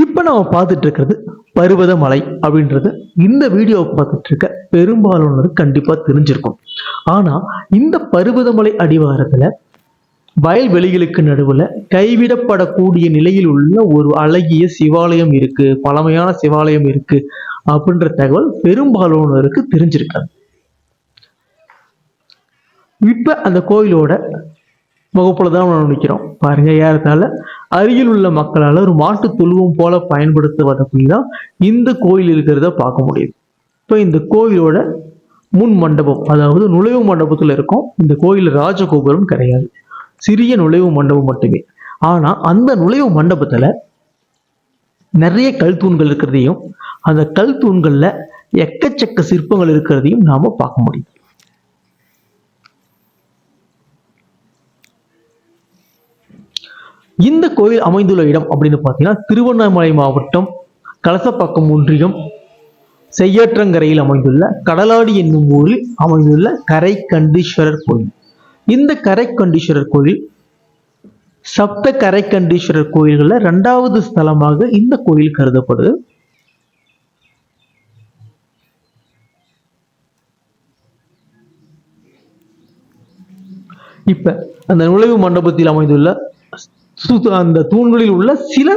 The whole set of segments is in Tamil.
இப்போ நம்ம பார்த்துட்டு இருக்கிறது பருவதமலை அப்படின்றது. இந்த வீடியோவை பார்த்துட்டு இருக்க பெரும்பாலானது கண்டிப்பாக தெரிஞ்சிருக்கும். ஆனால் இந்த பருவதமலை அடிவாரத்தில் வயல்வெளிகளுக்கு நடுவில் கைவிடப்படக்கூடிய நிலையில் உள்ள ஒரு அழகிய சிவாலயம் இருக்கு பழமையான சிவாலயம் இருக்கு அப்படின்ற தகவல் பெரும்பாலானோருக்கு தெரிஞ்சிருக்காது. இப்ப அந்த கோயிலோட முகப்புல தான் நம்ம பாருங்க ஏறத்தால அருகில் உள்ள மக்களால் ஒரு மாட்டு தொழுவம் போல பயன்படுத்துவதற்குதான் இந்த கோயில் இருக்கிறத பார்க்க முடியுது. இப்போ இந்த கோயிலோட முன் மண்டபம் அதாவது நுழைவு மண்டபத்தில் இருக்கும் இந்த கோயில் ராஜகோபுரம் கிடையாது. சிறிய நுழைவு மண்டபம் மட்டுமே. ஆனால் அந்த நுழைவு மண்டபத்தில் நிறைய கல் தூண்கள் இருக்கிறதையும் அந்த கல் தூண்களில் எக்கச்சக்க சிற்பங்கள் இருக்கிறதையும் நாம் பார்க்க முடியும். இந்த கோயில் அமைந்துள்ள இடம் அப்படின்னு பார்த்தீங்கன்னா திருவண்ணாமலை மாவட்டம் கலசப்பாக்கம் ஒன்றியம் செய்யாற்றங்கரையில் அமைந்துள்ள கடலாடி என்னும் ஊரில் அமைந்துள்ள கரை கண்டீஸ்வரர் கோயில். இந்த கரை கண்டீஸ்வரர் கோயில் சப்த கரை கண்டீஸ்வரர் கோயில்களில் இரண்டாவது ஸ்தலமாக இந்த கோயில் கருதப்படுது. இப்ப அந்த நுழைவு மண்டபத்தில் அமைந்துள்ள அந்த தூண்களில் உள்ள சில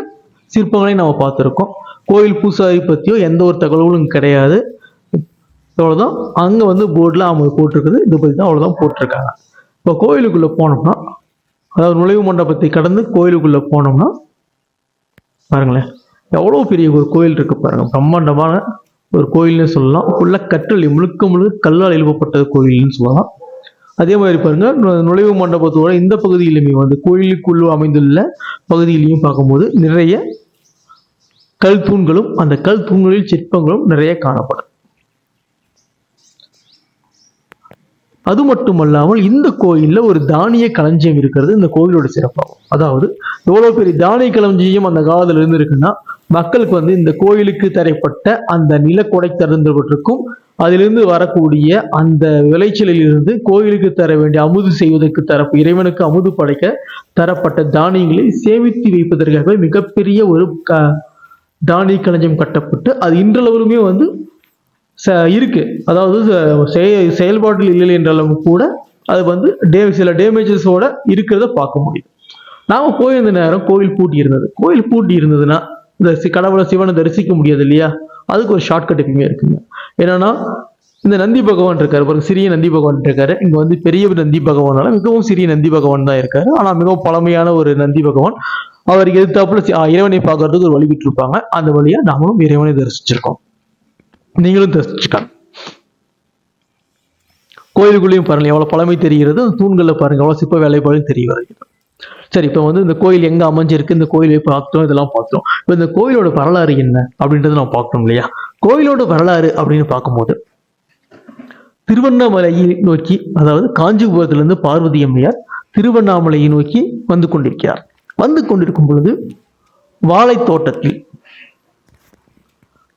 சிற்பங்களை நம்ம பார்த்துருக்கோம். கோயில் பூசாரி பற்றியோ எந்த ஒரு தகவலும் கிடையாது. அவ்வளோதான் அங்கே வந்து போர்டில் அவங்க போட்டிருக்குது. இதை பற்றி தான் அவ்வளோதான் போட்டிருக்காங்க. இப்போ கோயிலுக்குள்ளே போனோம்னா அதாவது நுழைவு மண்டபத்தை கடந்து கோயிலுக்குள்ளே போனோம்னா பாருங்களேன். எவ்வளோ பெரிய ஒரு கோயில் இருக்குது பாருங்கள் பிரம்மாண்டமான ஒரு கோயில்னு சொல்லலாம். உள்ள கற்றல் முழுக்க முழுக்க கல்லால் எழுப்பப்பட்ட கோயில்னு சொல்லலாம். அதே மாதிரி பாருங்க நுழைவு மண்டபத்தோட இந்த பகுதியிலுமே வந்து கோயிலுக்குள்ள அமைந்துள்ள பகுதியிலையும் பார்க்கும்போது நிறைய கல் தூண்களும் அந்த கல் தூண்களில் சிற்பங்களும் நிறைய காணப்படும். அது மட்டுமல்லாமல் இந்த கோயில்ல ஒரு தானிய களஞ்சியம் இருக்கிறது இந்த கோயிலோட சிறப்பாகும். அதாவது எவ்வளவு பெரிய தானிய களஞ்சியம் அந்த காலத்துல இருந்து இருக்குன்னா மக்களுக்கு வந்து இந்த கோயிலுக்கு தரப்பட்ட அந்த நிலக்கொடை திறந்துபட்டிருக்கும் அதிலிருந்து வரக்கூடிய அந்த விளைச்சலில் இருந்து கோயிலுக்கு தர வேண்டிய அமுது செய்வதற்கு தர இறைவனுக்கு அமுது படைக்க தரப்பட்ட தானியங்களை சேமித்து வைப்பதற்காக மிகப்பெரிய ஒரு க தானிய களஞ்சியம் கட்டப்பட்டு அது இன்றளவிலுமே வந்து ச இருக்கு. அதாவது ச- செய- செயல்பாட்டில் இல்லை என்றாலும் கூட அது வந்து டே சில டேமேஜஸோட இருக்கிறத பார்க்க முடியும். நாம போயிருந்த நேரம் கோயில் பூட்டி இருந்தது கோயில் பூட்டி இருந்ததுன்னா இந்த சி- கடவுளை சிவனை தரிசிக்க முடியாது இல்லையா? அதுக்கு ஒரு ஷார்ட்கட் எப்பயுமே இருக்குங்க. என்னன்னா இந்த நந்தி பகவான் இருக்காரு. பாருங்க சிறிய நந்தி பகவான் இருக்காரு. இங்க வந்து பெரிய நந்தி பகவானால மிகவும் சிறிய நந்தி பகவான் தான் இருக்காரு. ஆனா மிகவும் பழமையான ஒரு நந்தி பகவான். அவருக்கு எதிர்த்தாப்புல இறைவனை பார்க்கறதுக்கு ஒரு வழி விட்டுருப்பாங்க. அந்த வழியா நாமளும் இறைவனை தரிசிச்சிருக்கோம். நீங்களும் தரிசிச்சுக்கலாம். கோயிலுக்குள்ளேயும் பாருங்க எவ்வளவு பழமை தெரிகிறது. தூண்களில் பாருங்க எவ்வளவு சிற்ப வேலைப்பாடு தெரிய வருகிறது. சரி இப்போ வந்து இந்த கோயில் எங்க அமைஞ்சிருக்கு இந்த கோயிலை பார்த்தோம் இதெல்லாம் பார்த்தோம். இப்போ இந்த கோயிலோட வரலாறு என்ன அப்படின்றத நம்ம பார்க்கணும் இல்லையா? கோயிலோட வரலாறு அப்படின்னு பார்க்கும்போது திருவண்ணாமலையை நோக்கி அதாவது காஞ்சிபுரத்திலிருந்து பார்வதி அம்மையார் திருவண்ணாமலையை நோக்கி வந்து கொண்டிருக்கிறார். வந்து கொண்டிருக்கும் பொழுது வாழைத் தோட்டத்தில்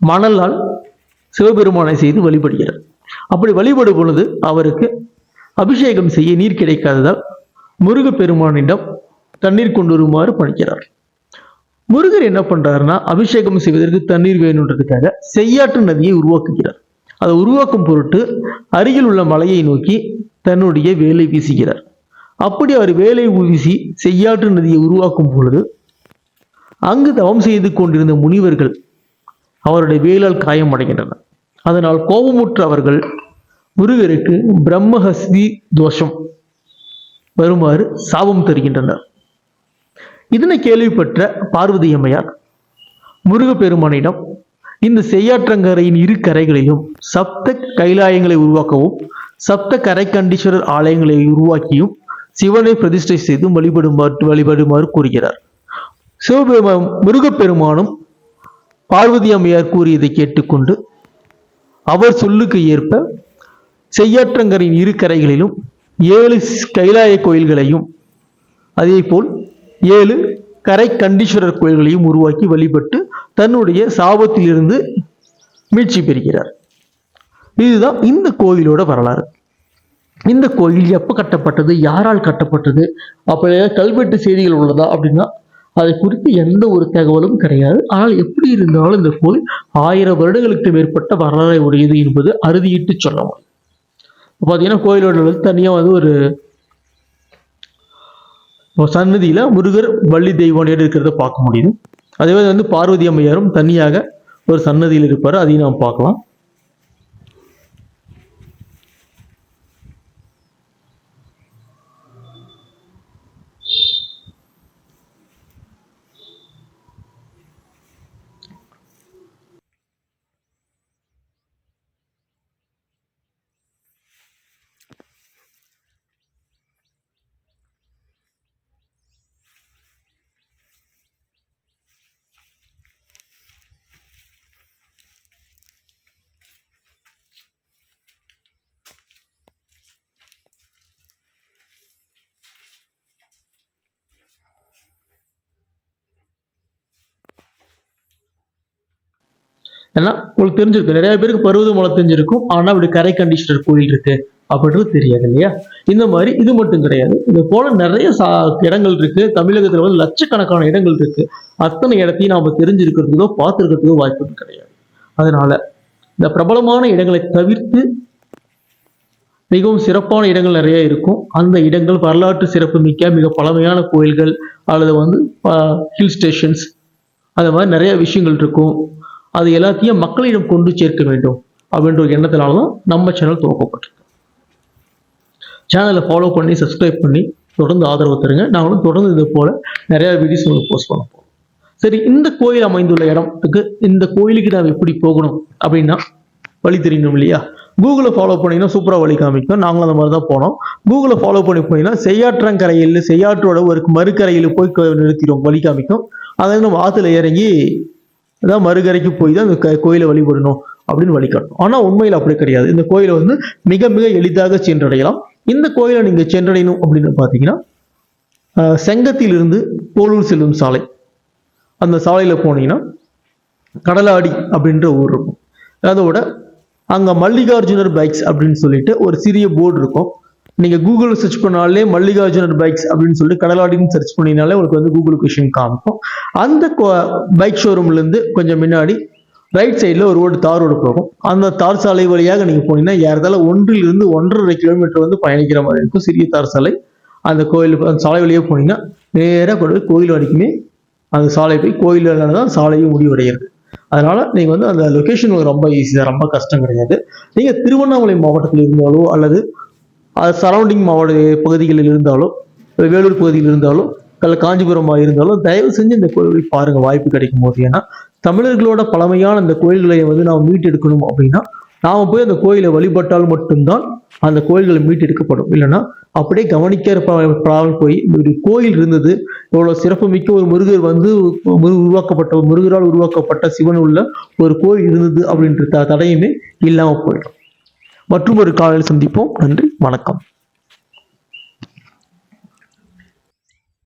மணலால் சிவபெருமானை செய்து வழிபடுகிறார். அப்படி வழிபடும் பொழுது அவருக்கு அபிஷேகம் செய்ய நீர் கிடைக்காததால் முருகப்பெருமானிடம் தண்ணீர் கொண்டு வருமாறு பணிக்கிறார். முருகர் என்ன பண்றாருன்னா அபிஷேகம் செய்வதற்கு தண்ணீர் வேணுன்றதுக்காக செய்யாற்று நதியை உருவாக்குகிறார். அதை உருவாக்கும் பொருட்டு அருகில் உள்ள மலையை நோக்கி தன்னுடைய வேலை வீசுகிறார். அப்படி அவர் வேலை வீசி செய்யாற்று நதியை உருவாக்கும் பொழுது அங்கு தவம் செய்து கொண்டிருந்த முனிவர்கள் அவருடைய வேலால் காயமடைகின்றனர் அதனால் கோபமுற்ற அவர்கள் முருகருக்கு பிரம்மஹஸ்தி தோஷம். வருமாறு சாபம் தருகின்றனர். இதனை கேள்விப்பட்ட பார்வதி அம்மையார் முருகப்பெருமானிடம் இந்த செய்யாற்றங்கரையின் இரு கரைகளிலும் சப்த கைலாயங்களை உருவாக்கவும் சப்த கரைக்கண்டீஸ்வரர் ஆலயங்களை உருவாக்கியும் சிவனை பிரதிஷ்டை செய்து வழிபடுமாறு வழிபடுமாறு கூறுகிறார். சிவபெருமான் முருகப்பெருமானும் பார்வதி அம்மையார் கூறியதை கேட்டுக்கொண்டு அவர் சொல்லுக்கு ஏற்ப செய்யாற்றங்கரின் இரு கரைகளிலும் ஏழு கைலாய கோயில்களையும் அதேபோல் ஏழு கரை கண்டீஸ்வரர் கோயில்களையும் உருவாக்கி வழிபட்டு தன்னுடைய சாபத்திலிருந்து மீட்சி பெறுகிறார். இதுதான் இந்த கோயிலோட வரலாறு. இந்த கோயில் எப்போ கட்டப்பட்டது யாரால் கட்டப்பட்டது அப்போ கல்வெட்டு செய்திகள் உள்ளதா அப்படின்னா அதை குறித்து எந்த ஒரு தகவலும் கிடையாது. ஆனால் எப்படி இருந்தாலும் இந்த கோயில் ஆயிரம் வருடங்களுக்கு மேற்பட்ட வரலாறை உடையது என்பது அறுதியிட்டு சொல்ல முடியும். பார்த்தீங்கன்னா கோயிலோட வந்து தனியாக வந்து ஒரு சன்னதியில் முருகர் வள்ளி தெய்வம் இருக்கிறத பார்க்க முடியுது. அதே மாதிரி வந்து பார்வதி அம்மையாரும் தனியாக ஒரு சன்னதியில் இருப்பார். அதையும் நாம் பார்க்கலாம். ஏன்னா உங்களுக்கு தெரிஞ்சிருக்கு நிறைய பேருக்கு பருவதமலை தெரிஞ்சிருக்கும். ஆனா அப்படி கரை கண்டிஷனர் கோயில் இருக்கு அப்படின்றது தெரியாது இல்லையா? இந்த மாதிரி இது மட்டும் கிடையாது. இது போல நிறைய சா இடங்கள் இருக்கு. தமிழகத்துல வந்து லட்சக்கணக்கான இடங்கள் இருக்கு. அத்தனை இடத்தையும் நாம தெரிஞ்சிருக்கிறதுக்கோ பார்த்துருக்கிறதுக்கோ வாய்ப்பு கிடையாது. அதனால இந்த பிரபலமான இடங்களை தவிர்த்து மிகவும் சிறப்பான இடங்கள் நிறைய இருக்கும். அந்த இடங்கள் வரலாற்று சிறப்பு மிக்க மிக பழமையான கோயில்கள் அல்லது வந்து ஹில் ஸ்டேஷன்ஸ் அது மாதிரி நிறைய விஷயங்கள் இருக்கும். அது எல்லாத்தையும் மக்களிடம் கொண்டு சேர்க்க வேண்டும் அப்படின்ற ஒரு எண்ணத்தினால தான் நம்ம சேனல் துவக்கப்பட்டிருக்கு. சேனலை ஃபாலோ பண்ணி சப்ஸ்கிரைப் பண்ணி தொடர்ந்து ஆதரவு தருங்க. நாங்களும் தொடர்ந்து இது போல நிறைய வீடியோஸ் உங்களுக்கு போஸ்ட் பண்ண போகிறோம் சரி இந்த கோயில் அமைந்துள்ள இடத்துக்கு இந்த கோயிலுக்கு நாம் எப்படி போகணும் அப்படின்னா வழி தெரியணும் இல்லையா? கூகுளை ஃபாலோ பண்ணீங்கன்னா சூப்பராக வழி காமிக்கும். நாங்களும் அந்த மாதிரி தான் போனோம். கூகுளை ஃபாலோ பண்ணி போனீங்கன்னா செய்யாற்றங்கரையில் செய்யாற்றோட ஒரு மறுக்கரையில் போய் நிறுத்திடும் வழி காமிக்கும். அதாவது நம்ம ஆற்றுல இறங்கி அதான் மறுகரைக்கு போய் தான் இந்த க- கோயிலை வழிபடணும் அப்படின்னு வழிகாட்டும் ஆனால் உண்மையில் அப்படி கிடையாது. இந்த கோயிலை வந்து மிக மிக எளிதாக சென்றடையலாம். இந்த கோயிலை நீங்கள் சென்றடையணும் அப்படின்னு பார்த்தீங்கன்னா செங்கத்திலிருந்து போலூர் செல்லும் சாலை. அந்த சாலையில் போனீங்கன்னா கடலாடி அப்படின்ற ஊர் இருக்கும். அதோட அங்கே மல்லிகார்ஜுனர் பைக்ஸ் அப்படின்னு சொல்லிட்டு ஒரு சிறிய போர்டு இருக்கும். நீங்க கூகுள் சர்ச் பண்ணாலே மல்லிகார்ஜுனர் பைக்ஸ் அப்படின்னு சொல்லிட்டு கடலாடின்னு சர்ச் பண்ணினாலே உங்களுக்கு வந்து கூகுள் கொஷின் காமிக்கும். அந்த பைக் ஷோரூம்ல இருந்து கொஞ்சம் முன்னாடி ரைட் சைடில் ஒரு ரோடு தார் ரோடு போகும். அந்த தார் சாலை வழியாக நீங்க போனீங்கன்னா ஏறதால ஒன்றிலிருந்து ஒன்றரை கிலோமீட்டர் வந்து பயணிக்கிற மாதிரி இருக்கும். சிறிய தார் சாலை. அந்த கோயில் அந்த சாலை வழியாக போனீங்கன்னா நேராக கொண்டு போய் கோயில் வரைக்குமே அந்த சாலை போய் கோயில் தான் சாலையும் முடிவடைகிறது. அதனால நீங்க வந்து அந்த லொகேஷன் ரொம்ப ஈஸி தான். ரொம்ப கஷ்டம் கிடையாது. நீங்க திருவண்ணாமலை மாவட்டத்தில் இருந்தாலோ அல்லது அது சரௌண்டிங் மாவட்ட பகுதிகளில் இருந்தாலோ வேலூர் பகுதியில் இருந்தாலோ அல்ல காஞ்சிபுரமாக இருந்தாலும் தயவு செஞ்சு இந்த கோயில்களை பாருங்கள் வாய்ப்பு கிடைக்கும் போது. ஏன்னா தமிழர்களோட பழமையான இந்த கோயில்களை வந்து நாம் மீட்டெடுக்கணும் அப்படின்னா நாம் போய் அந்த கோயிலை வழிபட்டால் மட்டும்தான் அந்த கோயில்களை மீட்டெடுக்கப்படும். இல்லைன்னா அப்படியே கவனிக்கப்படாமல் போய் ஒரு கோயில் இருந்தது இவ்வளோ சிறப்புமிக்க ஒரு முருகர் வந்து முரு- உருவாக்கப்பட்ட ஒரு முருகரால் உருவாக்கப்பட்ட சிவன் உள்ள ஒரு கோயில் இருந்தது அப்படின்ற த- தடையுமே இல்லாமல் போயிடும். மற்றும் ஒரு காலையில் சந்திப்போம். நன்றி. வணக்கம்.